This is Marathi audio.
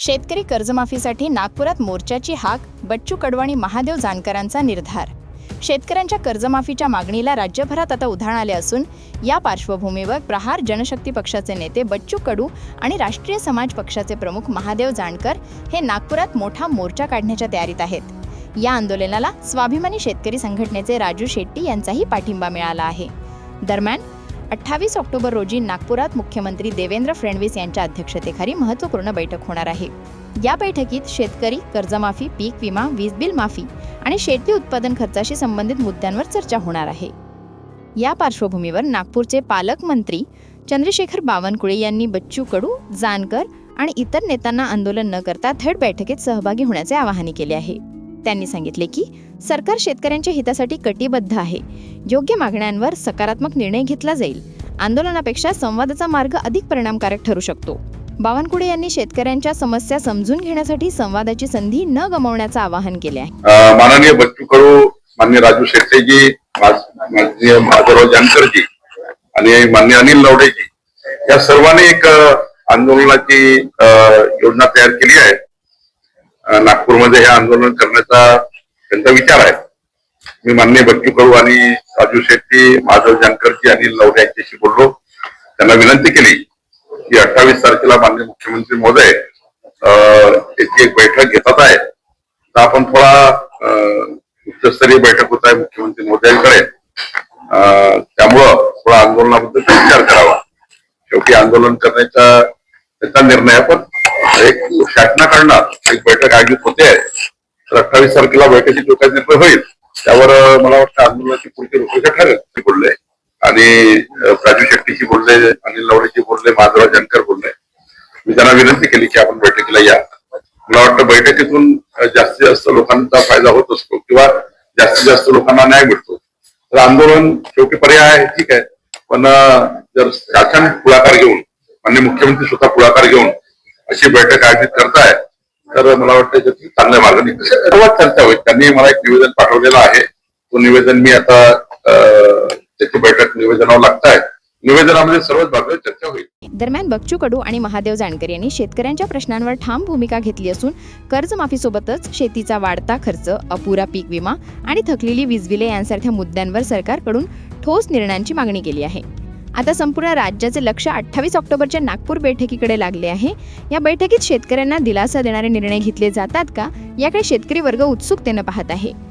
शेतकरी कर्जमाफीसाठी नागपुरात मोर्चाची हाक बच्चू कडू आणि महादेव जानकरांचा निर्धार. शेतकऱ्यांच्या कर्जमाफीच्या मागणीला राज्यभरात आता उधाण आले असून या पार्श्वभूमीवर प्रहार जनशक्ती पक्षाचे नेते बच्चू कडू आणि राष्ट्रीय समाज पक्षाचे प्रमुख महादेव जानकर हे नागपुरात मोठा मोर्चा काढण्याच्या तयारीत आहेत. या आंदोलनाला स्वाभिमानी शेतकरी संघटनेचे राजू शेट्टी यांचाही पाठिंबा मिळाला आहे. दरम्यान अठ्ठावीस ऑक्टोबर रोजी नागपुरात मुख्यमंत्री देवेंद्र फडणवीस यांच्या अध्यक्षतेखाली महत्त्वपूर्ण बैठक होणार आहे. या बैठकीत शेतकरी कर्जमाफी पीक विमा वीज बिल माफी आणि शेती उत्पादन खर्चाशी संबंधित मुद्द्यांवर चर्चा होणार आहे. या पार्श्वभूमीवर नागपूरचे पालकमंत्री चंद्रशेखर बावनकुळे यांनी बच्चू कडू जानकर आणि इतर नेत्यांना आंदोलन न करता थेट बैठकीत सहभागी होण्याचे आवाहन केले आहे. त्यांनी सांगितले की सरकार शेतकऱ्यांच्या हितासाठी कटिबद्ध आहे. योग्य मागण्यांवर सकारात्मक निर्णय घेतला जाईल. आंदोलनापेक्षा संवादाचा मार्ग अधिक परिणामकारक ठरू शकतो. बावनकुळे यांनी शेतकऱ्यांच्या समस्या समजून घेण्यासाठी संवादाची संधी न गमावण्याचं आवाहन केले आहे. माननीय बच्चू कडू मान्य राजू शेट्टेजी माननीय माधवराव जानकरजी आणि मान्य अनिल नवडेजी या सर्वांनी एक आंदोलनाची योजना तयार केली आहे. नागपूरमध्ये हे आंदोलन करण्याचा त्यांचा विचार आहे. मी मान्य बच्चू कडू आणि राजू शेट्टी माधव जानकरजी आणि लवडे यांच्याशी बोललो. त्यांना विनंती केली की अठ्ठावीस तारखेला मान्य मुख्यमंत्री महोदय अ, याची एक बैठक घेतात आहे. तर आपण थोडा उच्चस्तरीय बैठक होत आहे मुख्यमंत्री मोदयांकडे अं, त्यामुळं थोडा आंदोलनाबद्दल विचार करावा. शेवटी आंदोलन करण्याचा त्याचा निर्णय आपण एक एक शासनाकडनं एक बैठक आयोजित होते. आहे. तर अठ्ठावीस तारखेला बैठकीत जो निर्णय होईल. त्यावर मला वाटतं आंदोलनाची पुढची रूपरेषा ठरेल ते बोलले. आणि प्राजू शेट्टीशी बोलले अनिल लवडेशी बोलले माधवराव जानकर बोलले. मी त्यांना विनंती केली की आपण बैठकीला या. मला वाटतं बैठकीतून जास्तीत जास्त लोकांचा फायदा होत असतो किंवा जास्तीत जास्त लोकांना न्याय मिळतो. तर आंदोलन शेवटी पर्याय आहे ठीक आहे. पण जर शासन पुढाकार घेऊन मान्य मुख्यमंत्री स्वतः पुढाकार घेऊन अशी बैठक आयोजित करताय तर मला वाटतं त्याची चांगल्या मार्गाने सर्वात चर्चा होईल. त्यांनी मला एक निवेदन पाठवलेलं आहे. तो निवेदन मी आता त्याची बैठक निवेदनावर लागताय. निवेदनामध्ये सर्वच भागावर चर्चा होईल. दरम्यान बच्चू कडू आणि महादेव जानकर यांनी शेतकऱ्यांच्या प्रश्नांवर ठाम भूमिका घेतली असून कर्जमाफीसोबतच शेतीचा वाढता खर्च अपुरा पीक विमा आणि थकलेली वीज बिले यांसारख्या मुद्द्यांवर सरकारकडून ठोस निर्णयांची मागणी केली आहे. आता संपूर्ण राज्याचे लक्ष अठ्ठावीस ऑक्टोबरच्या नागपूर बैठकीकडे लागले आहे. या बैठकीत शेतकऱ्यांना दिलासा देणारे निर्णय घेतले जातात का? याकडे शेतकरी वर्ग उत्सुकतेनं पाहत आहे.